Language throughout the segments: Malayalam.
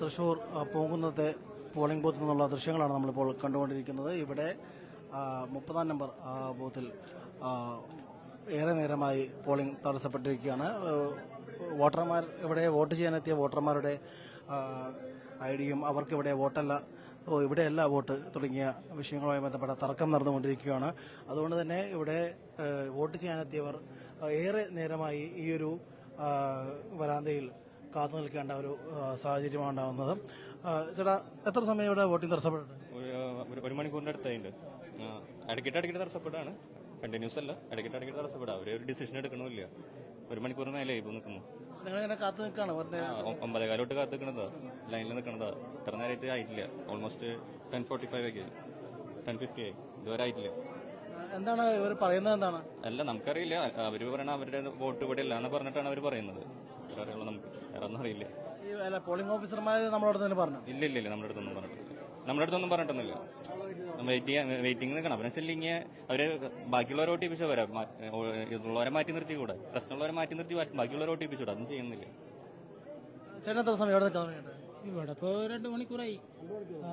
തൃശൂർ പൂങ്കുന്നത്തെ പോളിംഗ് ബൂത്തിൽ നിന്നുള്ള ദൃശ്യങ്ങളാണ് നമ്മളിപ്പോൾ കണ്ടുകൊണ്ടിരിക്കുന്നത്. ഇവിടെ മുപ്പതാം നമ്പർ ബൂത്തിൽ ഏറെ നേരമായി പോളിംഗ് തടസ്സപ്പെട്ടിരിക്കുകയാണ്. വോട്ടർമാർ ഇവിടെ വോട്ട് ചെയ്യാനെത്തിയ വോട്ടർമാരുടെ ഐ ഡിയും അവർക്കിവിടെ വോട്ടല്ല ഇവിടെയല്ല വോട്ട് തുടങ്ങിയ വിഷയങ്ങളുമായി ബന്ധപ്പെട്ട തർക്കം നടന്നുകൊണ്ടിരിക്കുകയാണ്. അതുകൊണ്ട് തന്നെ ഇവിടെ വോട്ട് ചെയ്യാനെത്തിയവർ ഏറെ നേരമായി ഈ ഒരു വരാന്തയിൽ കാത്തു നിൽക്കേണ്ട ഒരു സാഹചര്യമാണ് ഉണ്ടാകുന്നത്. ചേട്ടാ എത്ര സമയം ഇവിടെ വോട്ടിംഗ് തടസ്സപ്പെട്ടിട്ടുണ്ട്? ഒരു മണിക്കൂറിന്റെ അടുത്തായിട്ടുണ്ട് ആ, ഇടയ്ക്കിട്ട് ഇടയ്ക്കിട്ട് തടസ്സപ്പെടാണ് കണ്ടിന്യൂസ് അല്ല ഇടയ്ക്കിട്ട് ഇടയ്ക്കിട്ട് തടസ്സപ്പെടാം അവർ ഒരു ഡിസിഷൻ എടുക്കണമില്ല. ഒരു മണിക്കൂറിന് മേലെ ഇപ്പൊ നിൽക്കുന്നു നിങ്ങൾ ഇങ്ങനെ കാത്തു നിൽക്കുകയാണ് വെറുതെ കാത്തു നിൽക്കണതാ. ലൈനിൽ നിൽക്കണതാ. ഇത്ര നേരമായിട്ട് ആയിട്ടില്ല. ഓൾമോസ്റ്റ് ടെൻ ഫോർട്ടി ഫൈവ് ഒക്കെ ആയി. ടെൻ ഫിഫ്റ്റി ആയി. ഇതുവരെ ആയിട്ടില്ല. എന്താണ് ഇവർ പറയുന്നത് എന്താണ്? അല്ല നമുക്കറിയില്ല. അവർ പറയണ അവരുടെ വോട്ട് ഇവിടെ ഇല്ല എന്ന് പറഞ്ഞിട്ടാണ് അവർ പറയുന്നത്. നമുക്ക് ഈ അല്ല പോളിംഗ് ഓഫീസർമാർ നമ്മളോട് തന്നെ പറഞ്ഞു? ഇല്ല ഇല്ല ഇല്ല നമ്മുടെ അടുത്തൊന്നും പറഞ്ഞിട്ടില്ല. നമ്മുടെ അടുത്തൊന്നും പറഞ്ഞിട്ടൊന്നുമില്ല. വെയിറ്റ് ചെയ്യാൻ വെയിറ്റിംഗ് നിൽക്കണം. അവരെ ഇങ്ങനെ അവർ ബാക്കിയുള്ളവരെ ഓട്ടിപ്പിച്ച വരാ ഉള്ളവരെ മാറ്റി നിർത്തി കൂടെ. പ്രശ്നമുള്ളവരെ മാറ്റി നിർത്തി ബാക്കിയുള്ളവരെ ഓട്ടിപ്പിച്ചൂടെ അതൊന്നും ചെയ്യുന്നില്ല. ചേട്ടൻ എത്ര സമയം? ഇവിടെ നിൽക്കാൻ വേണ്ടിയിട്ട് ഇവിടെ ഇപ്പൊ രണ്ടു മണിക്കൂറായി. ആ.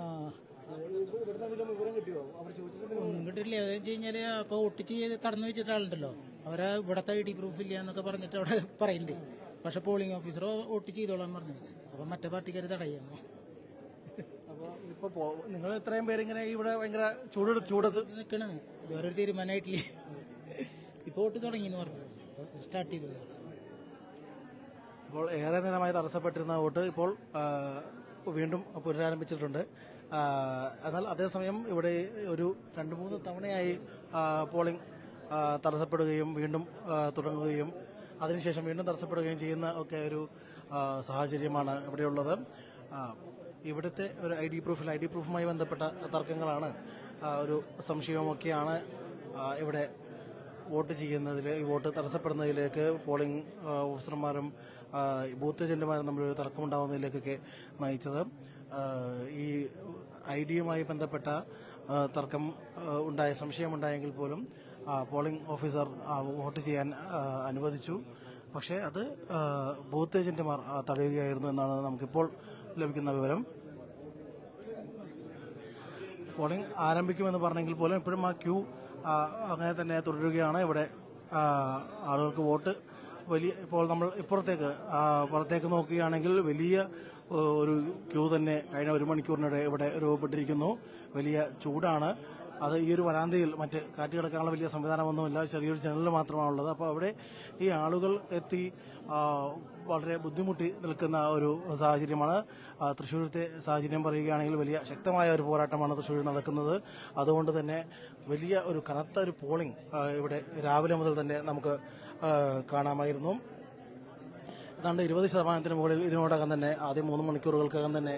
ഒന്നും കിട്ടില്ല അതെന്ന് വെച്ച് കഴിഞ്ഞാൽ അപ്പൊ ഒട്ടിച്ച് തടഞ്ഞു വെച്ചിട്ടാളുണ്ടല്ലോ അവരെ ഇവിടത്തെ ഐ ഡി പ്രൂഫ് ഇല്ല എന്നൊക്കെ പറഞ്ഞിട്ട് അവിടെ പറയുന്നുണ്ട് പക്ഷെ പോളിംഗ് ഓഫീസർ വോട്ട് ചെയ്തോളാൻ പറഞ്ഞു അപ്പൊ മറ്റേ പാർട്ടിക്കാർ തടയുന്നു അപ്പൊ ഇപ്പൊ നിങ്ങൾ ഇത്രയും പേരിങ്ങനെ ഇവിടെ ഭയങ്കര ചൂട് ചൂടത്ത് നിൽക്കണേ ഇതുവരെ ഒരു തീരുമാനമായിട്ടില്ല. ഇപ്പൊ വോട്ട് തുടങ്ങി എന്ന് പറഞ്ഞു സ്റ്റാർട്ട് ചെയ്തു ഇപ്പോൾ ഏറെ നേരമായി തടസ്സപ്പെട്ടിരുന്ന വോട്ട് ഇപ്പോൾ വീണ്ടും പുനരാരംഭിച്ചിട്ടുണ്ട്. എന്നാൽ അതേസമയം ഇവിടെ ഒരു രണ്ട് മൂന്ന് തവണയായി പോളിംഗ് തടസ്സപ്പെടുകയും വീണ്ടും തുടങ്ങുകയും അതിനുശേഷം വീണ്ടും തടസ്സപ്പെടുകയും ചെയ്യുന്ന ഒക്കെ ഒരു സാഹചര്യമാണ് ഇവിടെയുള്ളത്. ഇവിടുത്തെ ഒരു ഐ ഡി പ്രൂഫിൽ ഐ ഡി പ്രൂഫുമായി ബന്ധപ്പെട്ട തർക്കങ്ങളാണ് ഒരു സംശയവുമൊക്കെയാണ് ഇവിടെ വോട്ട് ചെയ്യുന്നതിൽ ഈ വോട്ട് തടസ്സപ്പെടുന്നതിലേക്ക് പോളിംഗ് ഓഫീസർമാരും ബൂത്ത് ഏജന്റുമാരും തമ്മിലൊരു തർക്കമുണ്ടാവുന്നതിലേക്കൊക്കെ നയിച്ചത്. ഈ ഐ ഡിയുമായി ബന്ധപ്പെട്ട തർക്കം ഉണ്ടായ സംശയമുണ്ടായെങ്കിൽ പോലും പോളിംഗ് ഓഫീസർ വോട്ട് ചെയ്യാൻ അനുവദിച്ചു. പക്ഷേ അത് ബൂത്ത് ഏജന്റുമാർ തടയുകയായിരുന്നു എന്നാണ് നമുക്കിപ്പോൾ ലഭിക്കുന്ന വിവരം. പോളിംഗ് ആരംഭിക്കുമെന്ന് പറഞ്ഞെങ്കിൽ പോലും ഇപ്പോഴും ആ ക്യൂ അങ്ങനെ തന്നെ തുടരുകയാണ്. ഇവിടെ ആളുകൾക്ക് വോട്ട് വലിയ ഇപ്പോൾ നമ്മൾ ഇപ്പുറത്തേക്ക് പുറത്തേക്ക് നോക്കുകയാണെങ്കിൽ വലിയ ഒരു ക്യൂ തന്നെ കഴിഞ്ഞ ഒരു മണിക്കൂറിനിടെ ഇവിടെ രൂപപ്പെട്ടിരിക്കുന്നു. വലിയ ചൂടാണ്. അത് ഈ ഒരു വരാന്തയിൽ മറ്റ് കാറ്റ് കിടക്കാനുള്ള വലിയ സംവിധാനമൊന്നുമില്ല. ചെറിയൊരു ജനൽ മാത്രമാണുള്ളത്. അപ്പോൾ അവിടെ ഈ ആളുകൾ എത്തി വളരെ ബുദ്ധിമുട്ടി നിൽക്കുന്ന ഒരു സാഹചര്യമാണ്. തൃശ്ശൂരത്തെ സാഹചര്യം പറയുകയാണെങ്കിൽ വലിയ ശക്തമായ ഒരു പോരാട്ടമാണ് തൃശ്ശൂരിൽ നടക്കുന്നത്. അതുകൊണ്ട് തന്നെ വലിയ ഒരു കനത്ത ഒരു പോളിംഗ് ഇവിടെ രാവിലെ മുതൽ തന്നെ നമുക്ക് കാണാമായിരുന്നു. ഏതാണ്ട് ഇരുപത് ശതമാനത്തിന് മുകളിൽ ഇതിനോടകം തന്നെ ആദ്യം മൂന്ന് മണിക്കൂറുകൾക്കകം തന്നെ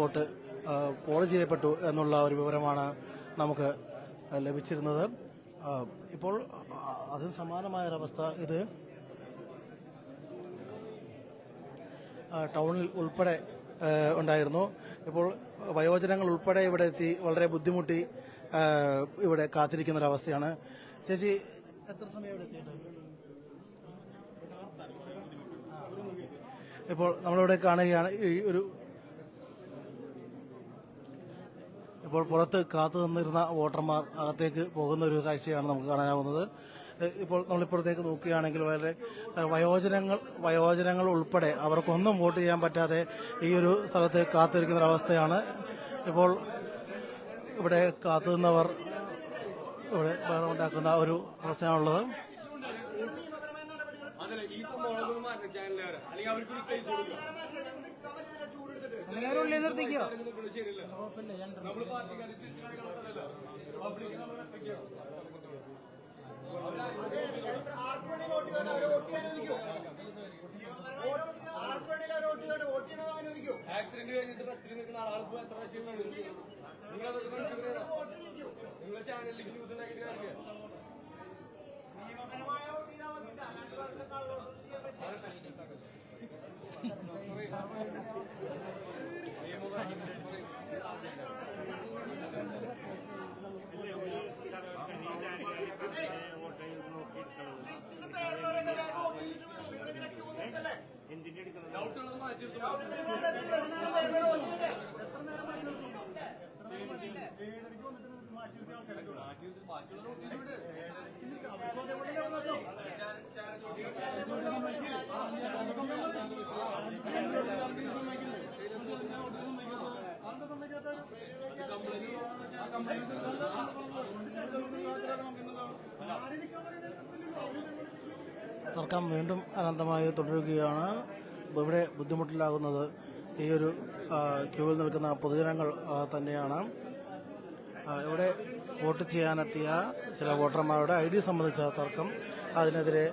വോട്ട് പോൾ ചെയ്യപ്പെട്ടു എന്നുള്ള ഒരു വിവരമാണ് നമുക്ക് ലഭിച്ചിരുന്നത്. ഇപ്പോൾ അതിന് സമാനമായ ഒരവസ്ഥ ഇത് ടൗണിൽ ഉൾപ്പെടെ ഉണ്ടായിരുന്നു. ഇപ്പോൾ വയോജനങ്ങൾ ഉൾപ്പെടെ ഇവിടെ എത്തി വളരെ ബുദ്ധിമുട്ടി ഇവിടെ കാത്തിരിക്കുന്ന ഒരവസ്ഥയാണ് ചേച്ചി എത്ര സമയം ഇവിടെ ഇപ്പോൾ നമ്മളിവിടെ കാണുകയാണ് ഈ ഒരു ഇപ്പോൾ പുറത്ത് കാത്തു നിന്നിരുന്ന വോട്ടർമാർ അകത്തേക്ക് പോകുന്ന ഒരു കാഴ്ചയാണ് നമുക്ക് കാണാനാവുന്നത്. ഇപ്പോൾ നമ്മളിപ്പുറത്തേക്ക് നോക്കുകയാണെങ്കിൽ വളരെ വയോജനങ്ങൾ വയോജനങ്ങൾ ഉൾപ്പെടെ അവർക്കൊന്നും വോട്ട് ചെയ്യാൻ പറ്റാതെ ഈ ഒരു സ്ഥലത്ത് കാത്തിരിക്കുന്ന ഒരവസ്ഥയാണ് ഇപ്പോൾ ഇവിടെ കാത്തു നിന്നവർ ഇവിടെ ഉണ്ടാക്കുന്ന ഒരു അവസ്ഥയാണുള്ളത്. നിർത്തിക്കോ? ആക്സിഡന്റ് കഴിഞ്ഞിട്ട് ബസ്സിൽ നിൽക്കുന്ന ആളുകൾ എത്ര പ്രാവശ്യം നിങ്ങൾ ചാനലിലേക്ക് ന്യൂസ് ഉണ്ടാക്കിയിട്ട് കാണിക്കുക ഡൗട്ടുള്ളത് മാറ്റി തർക്കം വീണ്ടും അനന്തമായി തുടരുകയാണ്. ഇവിടെ ബുദ്ധിമുട്ടിലാകുന്നത് ഈ ഒരു ക്യൂവിൽ നിൽക്കുന്ന പൊതുജനങ്ങൾ തന്നെയാണ്. ഇവിടെ വോട്ട് ചെയ്യാനെത്തിയ ചില വോട്ടർമാരുടെ ഐ ഡി സംബന്ധിച്ച തർക്കം. അതിനെതിരെ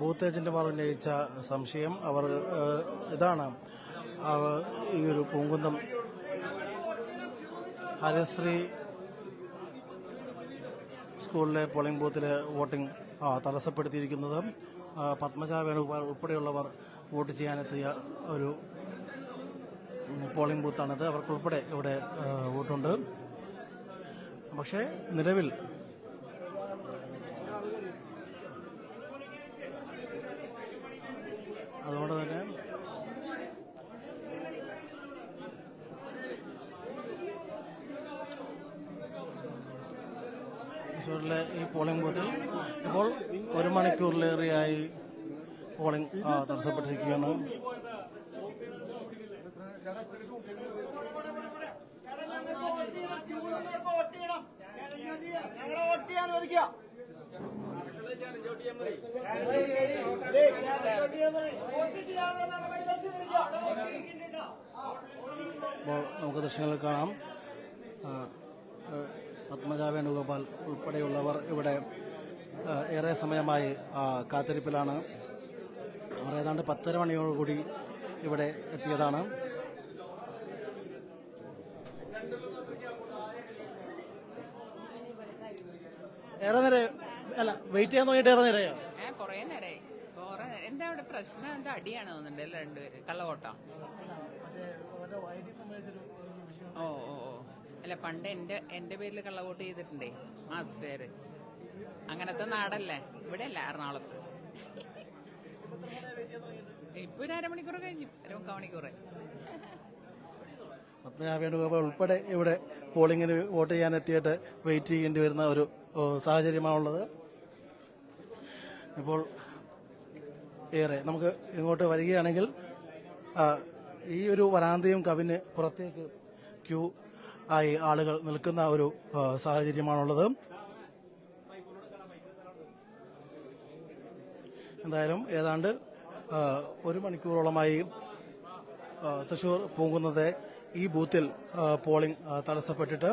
ബൂത്ത് ഏജന്റുമാർ ഉന്നയിച്ച സംശയം അവർ ഇതാണ്. ഈ ഒരു പൂങ്കുന്നം ഹരശ്രീ സ്കൂളിലെ പോളിംഗ് ബൂത്തിലെ വോട്ടിംഗ് തടസ്സപ്പെടുത്തിയിരിക്കുന്നത് പത്മജ വേണുഗോപാൽ ഉൾപ്പെടെയുള്ളവർ വോട്ട് ചെയ്യാനെത്തിയ ഒരു പോളിംഗ് ബൂത്താണിത്. അവർക്കുൾപ്പെടെ ഇവിടെ വോട്ടുണ്ട്. പക്ഷേ നിലവിൽ അതുകൊണ്ട് തന്നെ തൃശ്ശൂരിലെ ഈ പോളിംഗ് ബൂത്തിൽ ഇപ്പോൾ ഒരു മണിക്കൂറിലേറെയായി പോളിംഗ് തടസ്സപ്പെട്ടിരിക്കുകയാണ്. നമുക്ക് ദൃശ്യങ്ങൾ കാണാം. പത്മജ വേണുഗോപാൽ ഉൾപ്പെടെയുള്ളവർ ഇവിടെ ഏറെ സമയമായി കാത്തിരിപ്പിലാണ്. അവർ ഏതാണ്ട് പത്തര മണിയോടുകൂടി ഇവിടെ എത്തിയതാണ്. ഏറെ നേരം അല്ല വെയിറ്റ് ചെയ്യാൻ നോക്കിയിട്ട് ഏറെ നേരെയോ? കൊറേ നേരായി. എന്താ അവിടെ പ്രശ്നം? എന്താ അടിയാണ് തോന്നുന്നുണ്ട് അല്ലേ രണ്ടുപേര്? കള്ളവോട്ടോ? ഓ ഓ ഓ. അല്ല പണ്ട് എന്റെ എന്റെ പേരിൽ കള്ളവോട്ട് ചെയ്തിട്ടുണ്ടേ മാസ്റ്റേര്. അങ്ങനത്തെ നാടല്ലേ? ഇവിടെ അല്ല എറണാകുളത്ത്. ഇപ്പൊ ഒരു അരമണിക്കൂർ കഴിഞ്ഞു ഒരു മുക്കാൽ മണിക്കൂർ പത്മജ വേണുഗോപാൽ ഉൾപ്പെടെ ഇവിടെ പോളിങ്ങിന് വോട്ട് ചെയ്യാൻ എത്തിയിട്ട് വെയിറ്റ് ചെയ്യേണ്ടി വരുന്ന ഒരു സാഹചര്യമാണുള്ളത്. ഇപ്പോൾ ഏറെ നമുക്ക് ഇങ്ങോട്ട് വരികയാണെങ്കിൽ ഈ ഒരു വരാന്തയും കവിന് പുറത്തേക്ക് ക്യൂ ആയി ആളുകൾ നിൽക്കുന്ന ഒരു സാഹചര്യമാണുള്ളത്. എന്തായാലും ഏതാണ്ട് ഒരു മണിക്കൂറോളമായി തൃശൂർ പൂങ്കുന്നത്തെ ഈ ബൂത്തിൽ പോളിംഗ് തടസ്സപ്പെട്ടിട്ട്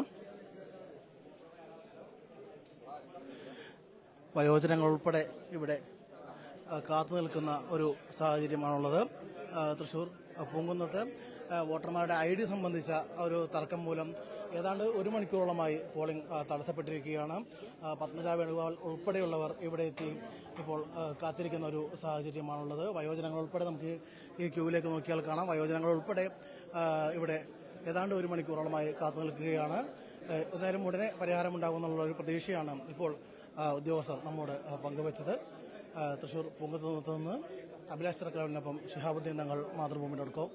വയോജനങ്ങൾ ഉൾപ്പെടെ ഇവിടെ കാത്തു നിൽക്കുന്ന ഒരു സാഹചര്യമാണുള്ളത്. തൃശൂർ പൂങ്കുന്നത്ത് വോട്ടർമാരുടെ ഐ ഡി സംബന്ധിച്ച ഒരു തർക്കം മൂലം ഏതാണ്ട് ഒരു മണിക്കൂറോളമായി പോളിംഗ് തടസ്സപ്പെട്ടിരിക്കുകയാണ്. പത്മജ വേണുഗോപാൽ ഉൾപ്പെടെയുള്ളവർ ഇവിടെ എത്തി ഇപ്പോൾ കാത്തിരിക്കുന്ന ഒരു സാഹചര്യമാണുള്ളത്. വയോജനങ്ങൾ ഉൾപ്പെടെ നമുക്ക് ഈ ക്യൂവിലേക്ക് നോക്കിയാൽ കാണാം. വയോജനങ്ങൾ ഉൾപ്പെടെ ഇവിടെ ഏതാണ്ട് ഒരു മണിക്കൂറോളമായി കാത്തു നിൽക്കുകയാണ്. എന്തായാലും ഉടനെ പരിഹാരമുണ്ടാകുമെന്നുള്ള ഒരു പ്രതീക്ഷയാണ് ഇപ്പോൾ ഉദ്യോഗസ്ഥർ നമ്മോട് പങ്കുവച്ചത്. തൃശൂർ പൂങ്കത്തുനിന്ന് അഭിലാഷ് ചക്രവലിനൊപ്പം ഷിഹാബുദ്ദീൻ തങ്ങൾ മാതൃഭൂമി ഡോട്ട് കോം.